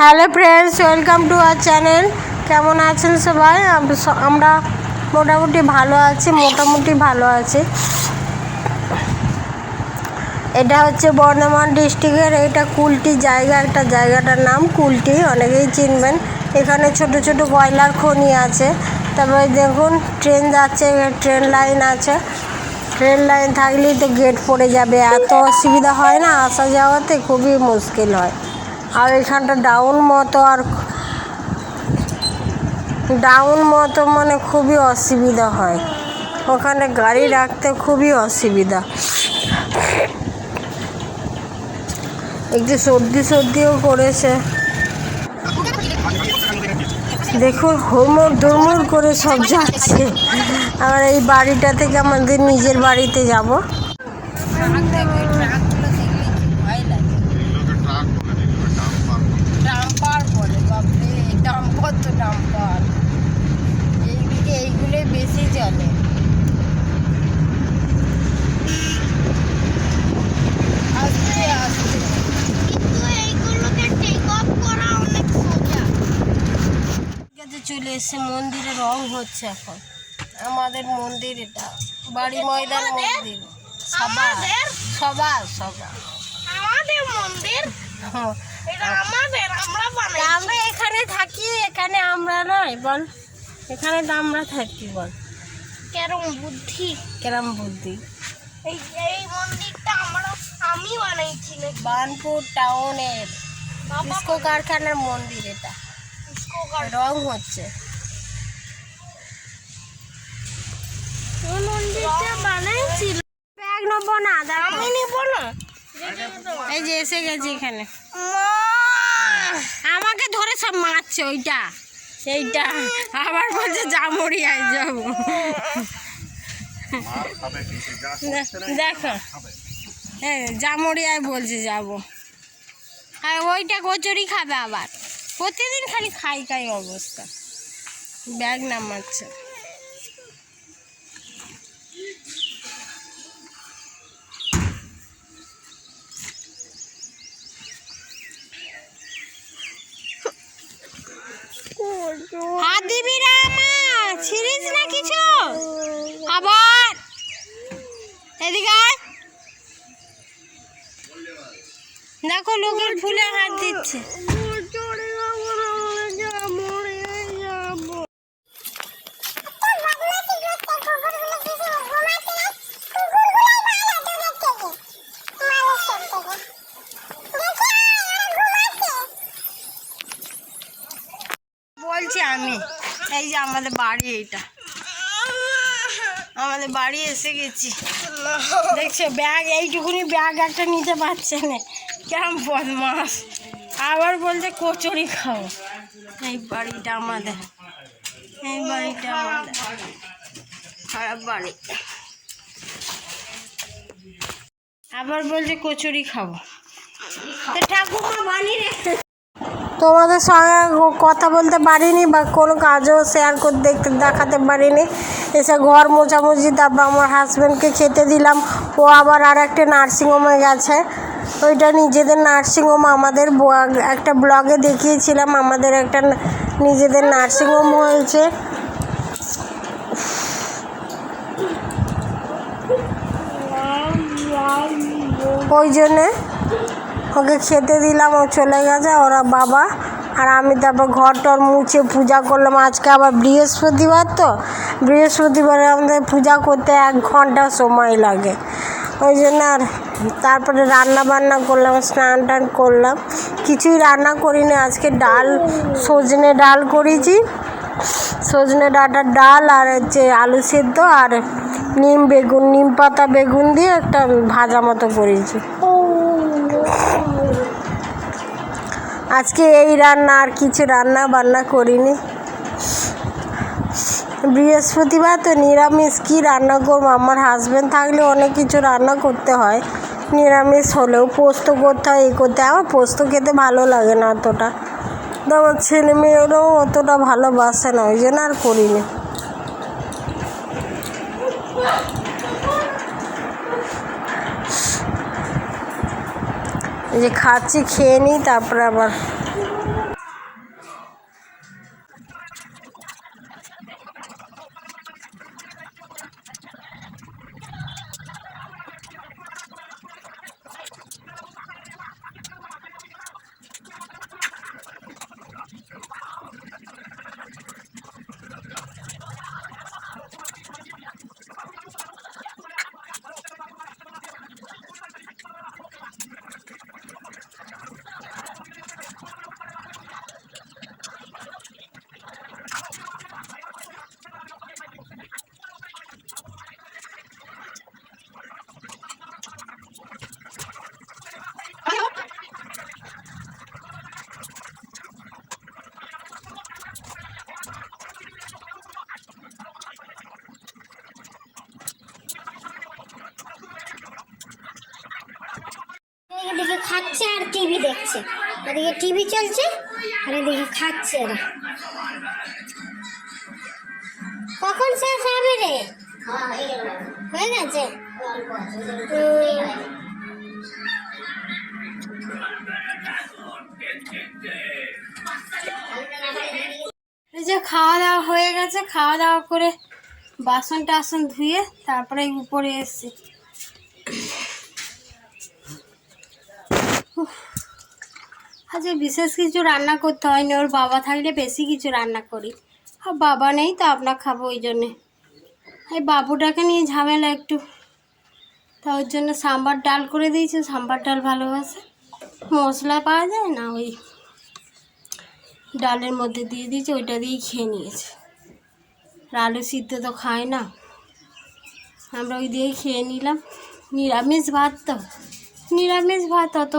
Hello friends welcome to our channel কেমন আছেন সবাই? আমরা মোটামুটি ভালো আছি, মোটামুটি ভালো আছি। এটা হচ্ছে বর্ধমান ডিস্ট্রিক্টের এটা কুলটি জায়গা, একটা জায়গাটার নাম কুলটি, অনেকেই চিনবেন। এখানে ছোট ছোট কয়লার খনি আছে। তারপরে দেখুন ট্রেন যাচ্ছে ট্রেন লাইন আছে। ট্রেন লাইন থাকলেই তো গেট পড়ে যাবে। এত অসুবিধা হয় না, আসা যাওয়াতে খুবই মুশকিল হয়। আর এখানটা ডাউন মতো আর ডাউন মতো মানে খুবই অসুবিধা হয়। ওখানে গাড়ি রাখতে খুবই অসুবিধা। একটু সর্দি সর্দিও করেছে। দেখুন হুড়মুড় দুর্মুড় করে সব যাচ্ছে। আর এই বাড়িটা থেকে আমাদের নিজের বাড়িতে যাব ডাম্পার বলে বাপরে ডাম্পার তো ডাম্পার এইদিকে এইগুলোই বেশি চলে আস্তে আস্তে কাছে চলে এসছে মন্দিরে রং হচ্ছে এখন। আমাদের মন্দির এটা। বাড়ি ময়দান মন্দির। সবার সবার সবার। আমাদের মন্দির? হ্যাঁ। আমাদের আমরা এখানে থাকি এখানে আমরা নয় বল। এখানে তো আমরা থাকি বল। কেরম বুদ্ধি। কেরম বুদ্ধি। এই এই মন্দিরটা আমরা আমি বানাইছি বানপুর টাউনের ইস্কো কারখানার মন্দির এটা। রং হচ্ছে। কোন মন্দিরটা বানাইছিল। ব্যাগ নেব না আমি নিব না? এই যে এসে গেছি এখানে। আমাকে ধরে সব মারছে ওইটা। এইটা আবার বলছে জামুরিয়ায় যাব। দেখো। হ্যাঁ জামুরিয়ায় বলছে যাব। আর ওইটা কচুরি খাবে আবার। প্রতিদিন খালি খাই খাই অবস্থা। ব্যাগ নামাচ্ছে না কিছু আবার এদিকে দেখো লোকের ফুলে হাত দিচ্ছে বলছি আমি এই যে আমাদের বাড়ি এইটা। আমাদের বাড়ি এসে গেছি। দেখছ, ব্যাগ, এইটুকুনি ব্যাগ একটা নিতে পারছে না। কেমন বদমাস। আবার বলছে, কচুরি খাও। এই বাড়িটা আমাদের। এই বাড়িটা আমাদের। খারাপ বাড়ি। আবার বলছে, কচুরি খাব। ঠাকুমা বানিয়ে তোমাদের সঙ্গে কথা বলতে পারিনি বা কোনো কাজও শেয়ার করে দেখতে দেখাতে পারিনি। এসে ঘর মোছামুছি, তারপর আমার হাজব্যান্ডকে খেতে দিলাম। ও আবার আর একটা নার্সিংহোমে গেছে। ওইটা নিজেদের নার্সিংহোম আমাদের একটা ব্লগে দেখিয়েছিলাম। আমাদের একটা নিজেদের নার্সিংহোম হয়েছে। ওই জন্যে ওকে খেতে দিলাম, ও চলে গেছে, ওরা বাবা আর আমি তারপর ঘর টর মুছে পূজা করলাম। আজকে আবার বৃহস্পতিবার তো, বৃহস্পতিবারে আমাদের পূজা করতে এক ঘণ্টা সময় লাগে। ওই জন্য আর তারপরে রান্না বান্না করলাম, স্নান টান করলাম। কিছুই রান্না করিনি, আজকে ডাল, সজনে ডাল করেছি। সজনে ডাঁটার ডাল আর হচ্ছে আলু সেদ্ধ আর নিম বেগুন, নিম পাতা বেগুন দিয়ে একটা ভাজা মতো করেছি। আজকে এই রান্না আর কিছু রান্না বান্না করিনি। বৃহস্পতিবার তো নিরামিষ, কী রান্না করব? আমার হাজব্যান্ড থাকলে অনেক কিছু রান্না করতে হয়। নিরামিষ হলেও পোস্ত করতে হয় এই করতে হয়। আমার পোস্ত খেতে ভালো লাগে না অতটা। তো আমার ছেলে মেয়েরাও অতটা ভালোবাসে না, ওই জন্য আর করিনি। যে খাচ্ছি খেয়ে নিই তারপরে আবার খাচ্ছে আর টিভি দেখছে। এদিকে টিভি চলছে আর এদিকে খাচ্ছে এরা। কখন শেষ হবে রে? হয়ে গেছে? যে খাওয়া দাওয়া হয়ে গেছে খাওয়া দাওয়া করে বাসন টাসন ধুয়ে তারপরে উপরে এসছি। আজকে বিশেষ কিছু রান্না করতে হয়নি, ওর বাবা থাকলে বেশি কিছু রান্না করি। আর বাবা নেই তো আপনার খাব ওই জন্যে। এই বাবুটাকে নিয়ে ঝামেলা একটু। তা ওর জন্য সাম্বার ডাল করে দিয়েছে, সাম্বার ডাল ভালোবাসে। মশলা পাওয়া যায় না, ওই ডালের মধ্যে দিয়ে দিয়েছে, ওইটা দিয়েই খেয়ে নিয়েছে। আর আলু সিদ্ধ তো খায় না। আমরা ওই দিয়েই খেয়ে নিলাম। নিরামিষ ভাত তো। নিরামিষ ভাত অত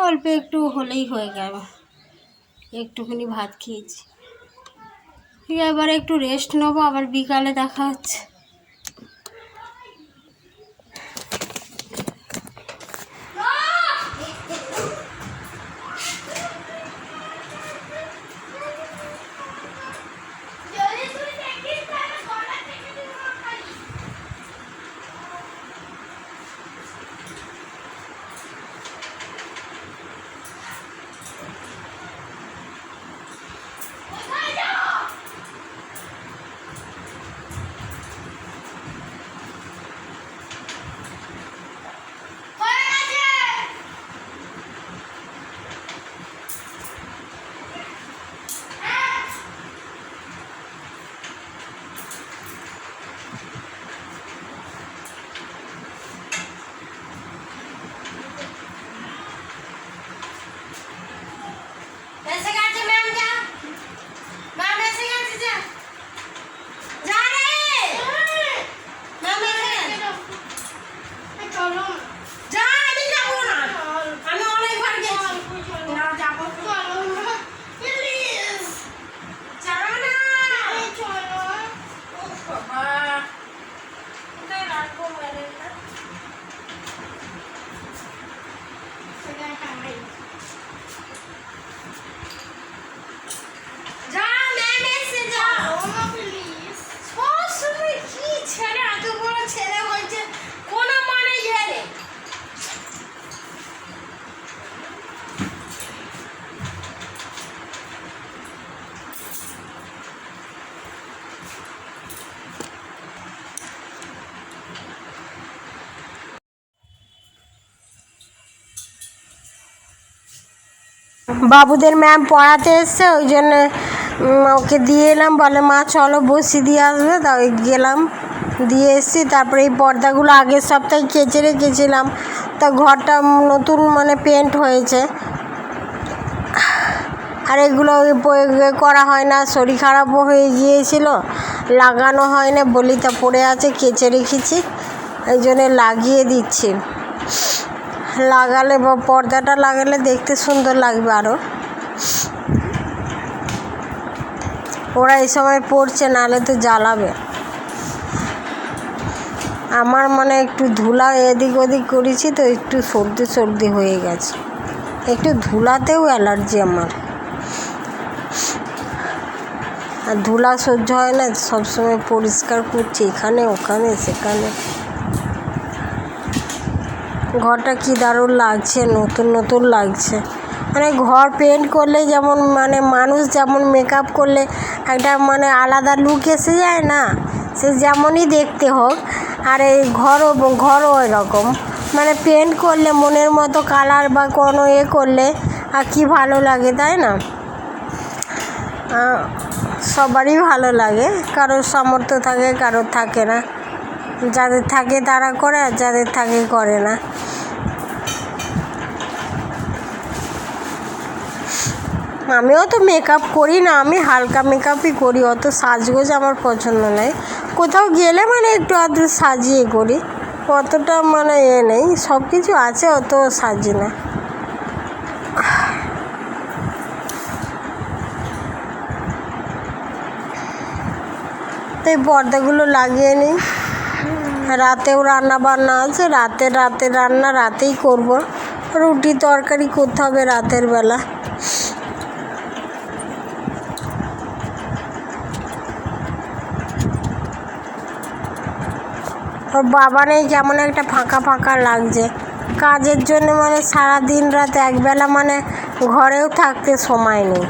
অল্প একটু হলেই হয়ে গেল। একটুখানি ভাত খেয়েছি। এবার একটু রেস্ট নেব, আবার বিকালে দেখা হচ্ছে। বাবুদের ম্যাম পড়াতে এসছে, ওই জন্য ওকে দিয়ে এলাম। বলে, মা, চলো বসি, দিয়ে আসবে? তা ওই গেলাম, দিয়ে এসছি। তারপরে এই পর্দাগুলো আগের সপ্তাহে কেচে রেখেছিলাম তা ঘরটা নতুন মানে পেন্ট হয়েছে। আর এগুলো করা হয় না, শরীর খারাপও হয়ে গিয়েছিল, লাগানো হয় না বলিটা পড়ে আছে, কেচে রেখেছি এই জন্যে লাগিয়ে দিচ্ছি। লাগালে বা পর্দাটা লাগালে দেখতে সুন্দর লাগবে আরও ওরা এই সময় পড়ছে, নাহলে তো জ্বালাবে। আমার মানে একটু ধুলা এদিক ওদিক করেছি তো একটু সর্দি সর্দি হয়ে গেছে। একটু ধুলাতেও অ্যালার্জি আমার। আর ধুলা সহ্য হয় না, সবসময় পরিষ্কার করছি, এখানে, ওখানে, সেখানে। ঘরটা কি দারুণ লাগছে, নতুন নতুন লাগছে। মানে ঘর পেন্ট করলে যেমন মানে মানুষ যেমন মেকআপ করলে একটা মানে আলাদা লুক এসে যায় না? সে যেমনই দেখতে হোক, আর এই ঘরও ঘরও এরকম মানে পেন্ট করলে মনের মতো কালার বা কোনো এ করলে আর কি ভালো লাগে, তাই না? সবারই ভালো লাগে, কারোর সামর্থ্য থাকে, কারোর থাকে না। যাদের থাকে তারা করে আর যাদের থাকে করে না। আমিও তো মেকআপ করি না, আমি হালকা মেকআপই করি, অত সাজগোজ আমার পছন্দ নয় কোথাও গেলে মানে একটু আধটু সাজিয়ে করি, অতটা মানে এ নেই সব কিছু আছে, অত সাজি না। তো এই পর্দাগুলো লাগিয়ে নিই। রাতেও রান্না বান্না আছে, রাতে রাতে রান্না, রাতেই করব। রুটি তরকারি করতে হবে রাতের বেলা। ওর বাবা নেই, কেমন একটা ফাঁকা ফাঁকা লাগছে। কাজের জন্য মানে সারা দিন রাত একবেলা মানে ঘরেও থাকতে সময় নেই।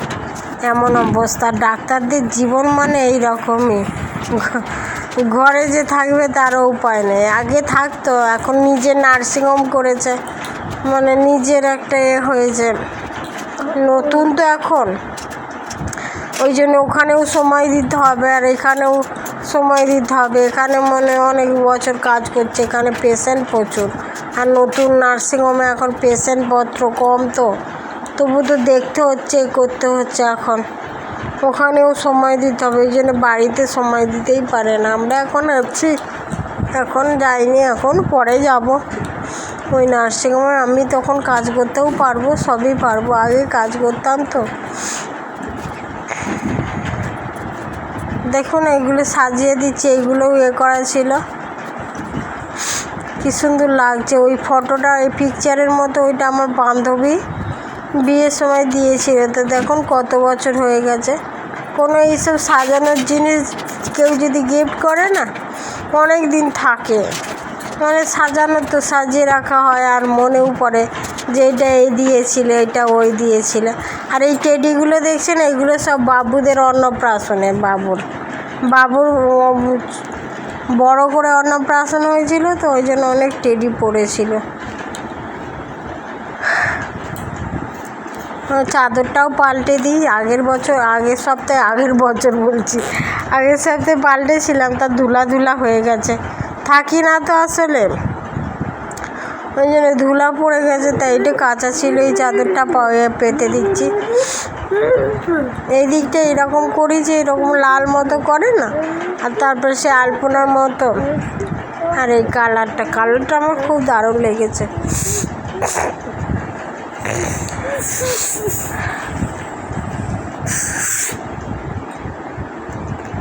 এমন অবস্থা। ডাক্তারদের জীবন মানে এই রকমই ঘরে যে থাকবে তারও উপায় নেই। আগে থাকতো, এখন নিজে নার্সিংহোম করেছে। মানে নিজের একটা এ হয়েছে। নতুন তো এখন। ওই জন্য ওখানেও সময় দিতে হবে আর এখানেও সময় দিতে হবে। এখানে মানে অনেক বছর কাজ করছে, এখানে পেশেন্ট প্রচুর। আর নতুন নার্সিংহোমে এখন পেশেন্টপত্র কম তো। তবু তো দেখতে হচ্ছে, করতে হচ্ছে এখন। ওখানেও সময় দিতে হবে ওই জন্য বাড়িতে সময় দিতেই পারে না। আমরা এখন আছি, এখন যাইনি, এখন পরে যাব। ওই নার্সিংহোমে আমি তখন কাজ করতেও পারব, সবই পারব, আগে কাজ করতাম তো। দেখুন, এগুলো সাজিয়ে দিচ্ছে এইগুলোও ইয়ে করা ছিল। কি সুন্দর লাগছে, ওই ফটোটা, এই পিকচারের মতো, ওইটা আমার বান্ধবী বিয়ের সময় দিয়েছিল। তো দেখুন, কত বছর হয়ে গেছে। কোনো এইসব সাজানোর জিনিস কেউ যদি গিফট করে না অনেক দিন থাকে। মানে সাজানো তো সাজিয়ে রাখা হয় আর মনেও পড়ে যে এটা এই দিয়েছিল, এটা ওই দিয়েছিল। আর এই টেডিগুলো দেখছেন, এগুলো সব বাবুদের অন্নপ্রাশনে, বাবুর। বাবুর বড় করে অন্নপ্রাশন হয়েছিল তো, ওই জন্য অনেক টেডি পড়েছিল। চাদরটাও পাল্টে দিই। আগের বছর, আগের সপ্তাহে, আগের বছর বলছি। আগের সপ্তাহে পাল্টেছিলাম, তা ধুলা ধুলা হয়ে গেছে। থাকি না তো আসলে। ওই জন্য ধুলা পড়ে গেছে, তাই এটা কাঁচা ছিল এই চাদরটা পেতে দিচ্ছি। এই দিকটা এরকম করি যে এরকম লাল মতো করে না? আর তারপরে সে আলপনার মতো। আর এই কালারটা কালারটা আমার খুব দারুণ লেগেছে।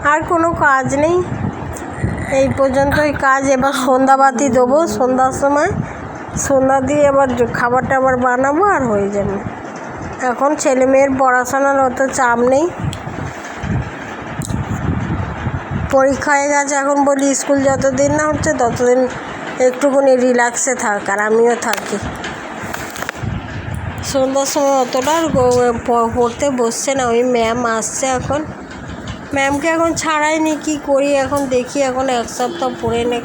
আর কোনো কাজ নেই। এই পর্যন্তই কাজ। এবার সন্ধ্যাবাতি দেবো। সন্ধ্যার সময় সন্ধ্যা দিয়ে এবার জ- খাবার টাবার বানাবো আর হয়ে যাবে। এখন ছেলে মেয়ের পড়াশোনার অত চাপ নেই। পরীক্ষা হয়ে গেছে এখন বলি, স্কুল যতদিন না হচ্ছে ততদিন একটুখানি রিল্যাক্সে থাক আর আমিও থাকি। সন্ধ্যার সময় অতটা পড়তে বসছে না। ওই ম্যাম আসছে এখন। ম্যামকে এখন ছাড়াইনি, কি করি এখন দেখি, এখন এক সপ্তাহ পড়ে নে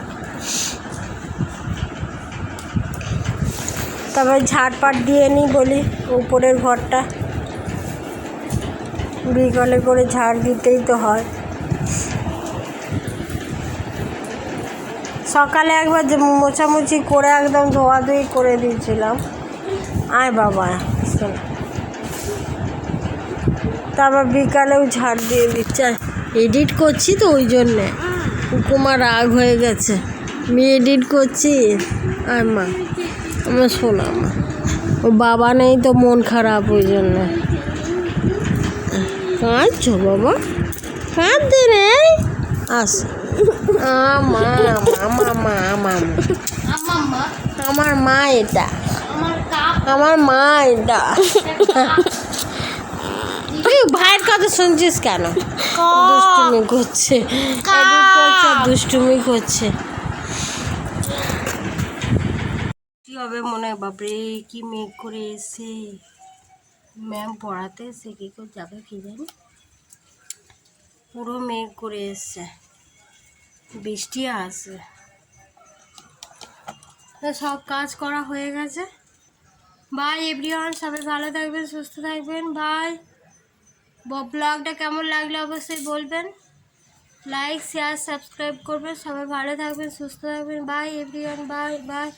তারপর ঝাড়পাট দিয়ে নিই বলি, উপরের ঘরটা। বিকালে করে ঝাড় দিতেই তো হয়। সকালে একবার মোছামুছি করে একদম ধোয়াধুয়ি করে দিয়েছিলাম। বাবা। তারপর বিকালেও ঝাড় দিয়ে দিচ্ছে। এডিট করছি তো ওই জন্যে। কুকুমার রাগ হয়ে গেছে। আমি এডিট করছি। আর মা আমার শোনা মা। ও বাবা নেই তো মন খারাপ ওই জন্য। কাঁদছো বাবা? কাঁদতে নেই? আস। মা মা মা মা আমার মা এটা। আমার মা এটা তুই ভাইয়ের কথা শুনছিস কেন? দুষ্টুমি করছে। দুষ্টুমি করছে। কি হবে মনে হয়? বাপরে কি মেঘ করে এসে ম্যাম পড়াতে এসে কি করে যাবে কি জানি? পুরো মেঘ করে এসছে। বৃষ্টি তো সব কাজ করা হয়ে গেছে? বাই এভরিওয়ান সবাই ভালো থাকবেন, সুস্থ থাকবেন। বাই ব্লগটা কেমন লাগলে অবশ্যই বলবেন। লাইক শেয়ার সাবস্ক্রাইব করবেন। সবাই ভালো থাকবেন, সুস্থ থাকবেন। By everyone bye bye